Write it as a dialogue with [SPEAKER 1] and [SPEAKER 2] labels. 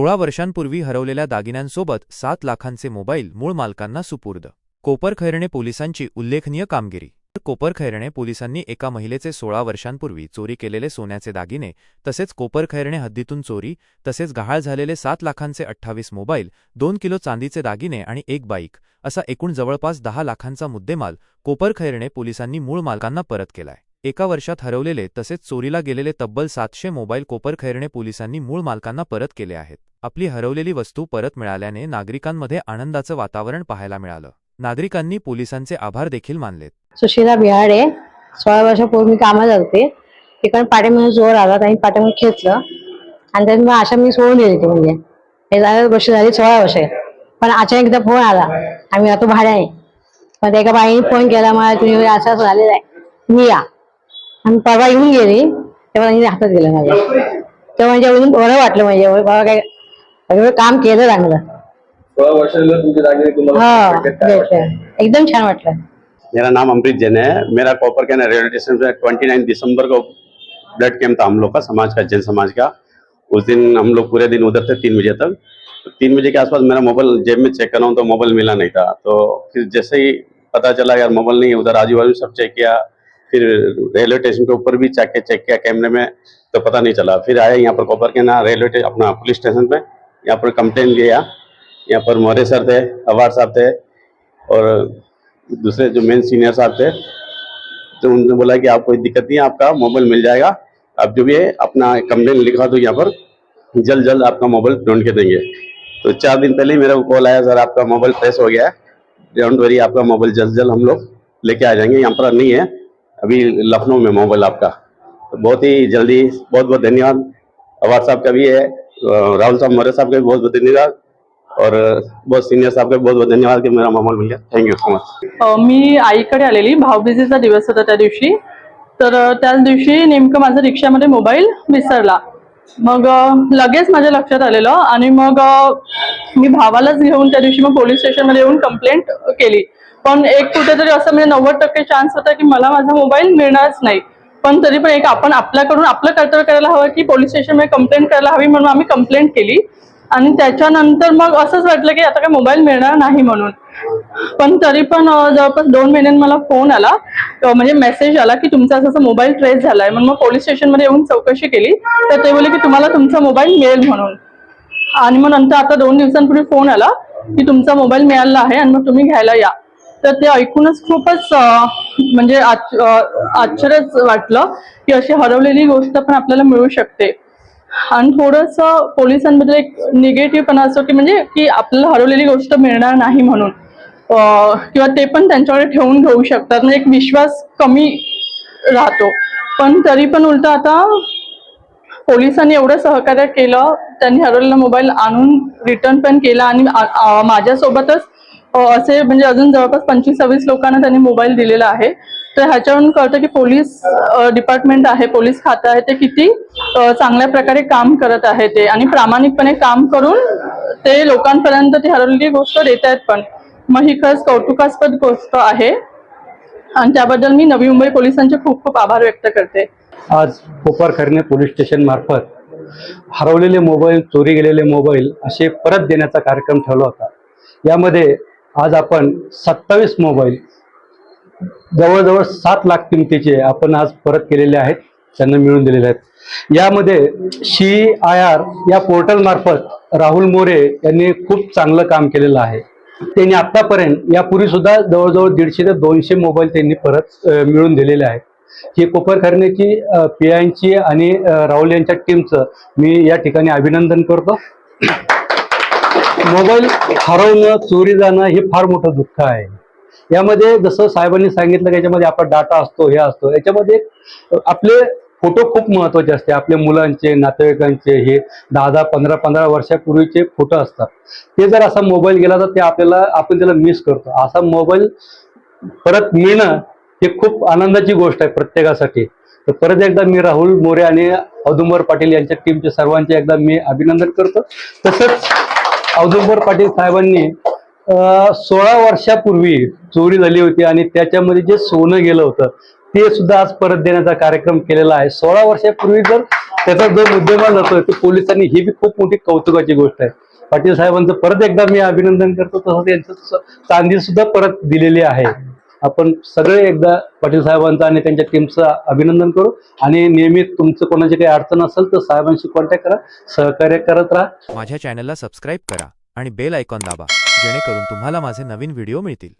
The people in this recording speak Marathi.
[SPEAKER 1] सोळा वर्षांपूर्वी हरवलेल्या दागिन्यांसोबत सात लाखांचे मोबाईल मूळ मालकांना सुपूर्द. कोपरखैरणे पोलिसांची उल्लेखनीय कामगिरी. कोपरखैरणे पोलिसांनी एका महिलेचे सोळा वर्षांपूर्वी चोरी केलेले सोन्याचे दागिने तसेच कोपरखैरणे हद्दीतून चोरी तसेच गहाळ झालेले सात लाखांचे अठ्ठावीस मोबाईल दोन किलो चांदीचे दागिने आणि एक बाईक असा एकूण जवळपास दहा लाखांचा मुद्देमाल कोपरखैरणे पोलिसांनी मूळ मालकांना परत केलाय. एका वर्षात हरवलेले तसेच चोरीला गेलेले तब्बल सातशे मोबाईल कोपरखैरणे पोलिसांनी मूळ मालकांना परत केले आहेत. आपली हरवलेली वस्तू परत मिळाल्याने नागरिकांमध्ये आनंदाचं वातावरण पाहायला मिळालं. नागरिकांनी पोलिसांचे आभार देखील मानलेत.
[SPEAKER 2] सुशीला बिहाडे सोळा वर्षापूर्वी मी कामाला होते. तिकडे पाठीमध्ये जोर आला त्यांनी पाठीमध्ये खेचलं. आणि त्यात मग अशा मी सोडून दिली ती म्हणजे. हे झालं वर्ष झाली सोळा वर्ष. पण अचानक एकदा फोन आला. आम्ही राहतो भाड्याने. पण एका बाईने फोन केला मला तुम्ही असं झालेलं आहे. मी या. आणि परवा येऊन गेली तेव्हा त्यांनी हातात गेलं माझ्या. तेव्हा म्हणजे एवढं बरं वाटलं म्हणजे बाबा काय एवढं काम केलं चांगलं. हा? एकदम छान वाटलं.
[SPEAKER 3] मेरा नाम अमृत जैन है। मेरा कॉपर कैन रेलवे स्टेशन पे ट्वेंटी नाइन दिसंबर को ब्लड कैंप था हम लोग का समाज का जैन समाज का। उस दिन हम लोग पूरे दिन उधर थे तीन बजे तक। तो तीन बजे के आसपास मेरा मोबाइल जेब में चेक कर रहा हूँ तो मोबाइल मिला नहीं था। तो फिर जैसे ही पता चला यार मोबाइल नहीं है उधर आजू बाजू सब चेक किया। फिर रेलवे स्टेशन के ऊपर भी चेक चेक किया कैमरे में तो पता नहीं चला। फिर आया यहाँ पर कॉपर के ना, रेलवे अपना पुलिस स्टेशन पे। यहाँ पर कंप्लेन लिया। यहाँ पर मौर्य सर थे, अवार साहब थे, और दूसरे जो मेन सीनियर साहब थे तो उन्होंने बोला कि आप कोई दिक्कत नहीं है, आपका मोबाइल मिल जाएगा। आप जो भी है, अपना कंप्लेन लिखा दो यहाँ पर। जल्द जल्द आपका मोबाइल ढूंढ के देंगे। तो चार दिन पहले ही मेरा कॉल आया, सर, आपका मोबाइल फ्रेश हो गया है। डोंट वरी आपका मोबाइल जल्द जल्द हम लोग लेके आ जाएँगे। यहाँ पर नहीं है। अभी लखनऊ में मोबाइल आपका। तो बहुत ही जल्दी बहुत बहुत धन्यवाद। अवार साहब का भी है। राहुल साहब मौर्य साहब का भी बहुत बहुत धन्यवाद। और बहुत सीनियर साहब का बहुत बहुत धन्यवाद की मेरा मोबाइल मिल गया थँक यू सो मच
[SPEAKER 4] मी आईकडे आलेली भाऊबीजेचा दिवस होता त्या दिवशी. तर त्याच दिवशी नेमकं माझा रिक्षामध्ये मोबाईल विसरला. मग लगेच माझ्या लक्षात आलेलं आणि मग मी भावालाच घेऊन त्या दिवशी मग पोलीस स्टेशनमध्ये येऊन कंप्लेंट केली. पण एक कुठेतरी असं म्हणजे नव्वद टक्के चान्स होता की मला माझा मोबाईल मिळणारच नाही. पण तरी पण एक आपण आपल्याकडून आपलं कर्तव्य करायला हवं की पोलीस स्टेशनमध्ये कंप्लेंट करायला हवी म्हणून आम्ही कंप्लेंट केली. आणि त्याच्यानंतर मग असंच वाटलं की आता काय मोबाईल मिळणार नाही म्हणून. पण तरी पण जवळपास दोन महिन्यांनी मला फोन आला. म्हणजे मेसेज आला की तुमचा असं असं मोबाईल ट्रेस झालाय. म्हणून मग पोलीस स्टेशनमध्ये येऊन चौकशी केली. तर ते बोलले की तुम्हाला तुमचा मोबाईल मिळेल म्हणून. आणि मग नंतर आता दोन दिवसांपूर्वी फोन आला की तुमचा मोबाईल मिळाला आहे आणि मग तुम्ही घ्यायला या. तर ते ऐकूनच खूपच म्हणजे आश्चर्यच वाटलं की अशी हरवलेली गोष्ट पण आपल्याला मिळू शकते. आणि थोडस पोलिसांबद्दल एक निगेटिव्ह पण असतो की म्हणजे की आपल्याला हरवलेली गोष्ट मिळणार नाही म्हणून. किंवा ते पण त्यांच्याकडे ठेवून घेऊ शकतात. म्हणजे एक विश्वास कमी राहतो. पण तरी पण उलट आता पोलिसांनी एवढं सहकार्य केलं त्यांनी हरवलेला मोबाईल आणून रिटर्न पण केला आणि माझ्यासोबतच असे म्हणजे अजून जवळपास पंचवीस सव्वीस लोकांना त्यांनी मोबाईल दिलेला आहे. तर ह्याच्यावरून कळतं की पोलीस डिपार्टमेंट आहे पोलीस खातं आहे ते किती चांगल्या प्रकारे काम करत आहे ते. आणि प्रामाणिकपणे काम करून ते लोकांपर्यंत ती हरवलेली गोष्ट देत आहेत पण. मग ही खरंच कौतुकास्पद गोष्ट आहे. आणि त्याबद्दल मी नवी मुंबई पोलिसांचे खूप खूप आभार व्यक्त करते.
[SPEAKER 5] आज कोपरखरणे पोलीस स्टेशन मार्फत हरवलेले मोबाईल चोरी गेलेले मोबाईल असे परत देण्याचा कार्यक्रम ठेवला होता. यामध्ये आज आपण सत्तावीस मोबाईल जवळजवळ सात लाख किमतीचे आपण आज परत केलेले आहेत त्यांना मिळून दिलेले आहेत. यामध्ये शी आय आर या पोर्टल मार्फत राहुल मोरे यांनी खूप चांगलं काम केलेलं आहे. त्यांनी आतापर्यंत यापूर्वी सुद्धा जवळजवळ दीडशे ते दोनशे मोबाईल त्यांनी परत मिळून दिलेले आहेत. ही कोपरखरणेची पी आयची आणि राहुल यांच्या टीमचं मी या ठिकाणी अभिनंदन करतो. मोबाईल हरवणं चोरी जाणं हे फार मोठं दुःख आहे. यामध्ये जसं साहेबांनी सांगितलं की याच्यामध्ये आपला डाटा असतो हे असतो. याच्यामध्ये आपले फोटो खूप महत्त्वाचे असते. आपल्या मुलांचे नातेवाईकांचे हे दहा दहा पंधरा पंधरा वर्षापूर्वीचे फोटो असतात. ते जर असा मोबाईल गेला तर ते आपल्याला आपण त्याला मिस करतो. असा मोबाईल परत मिळणं हे खूप आनंदाची गोष्ट आहे प्रत्येकासाठी. तर परत एकदा मी राहुल मोरे आणि औदुंबर पाटील यांच्या टीमचे सर्वांचे एकदा मी अभिनंदन करतो. तसंच औदुंबर पाटील साहेबांनी सोळा वर्षापूर्वी चोरी झाली होती आणि त्याच्यामध्ये जे सोनं गेलं होतं ते सुद्धा आज परत देण्याचा कार्यक्रम केलेला आहे. सोळा वर्षापूर्वी जर त्याचा जो मुद्देमाल नसतो तर पोलिसांनी ही बी खूप मोठी कौतुकाची गोष्ट आहे. पाटील साहेबांचं परत एकदा मी अभिनंदन करतो तसंच यांचं चांदी सुद्धा परत दिलेली आहे. आपण सगळे एकदा पाटील साहेबांचं आणि त्यांच्या टीमचं अभिनंदन करू. आणि नियमित तुमचं कोणाची काही अडचण असेल तर साहेबांशी कॉन्टॅक्ट करा सहकार्य करत राहा.
[SPEAKER 1] माझ्या चॅनलला सबस्क्राईब करा आणि बेल आयकॉन दाबा जेणेकरून तुम्हाला माझे नवीन व्हिडिओ मिळतील.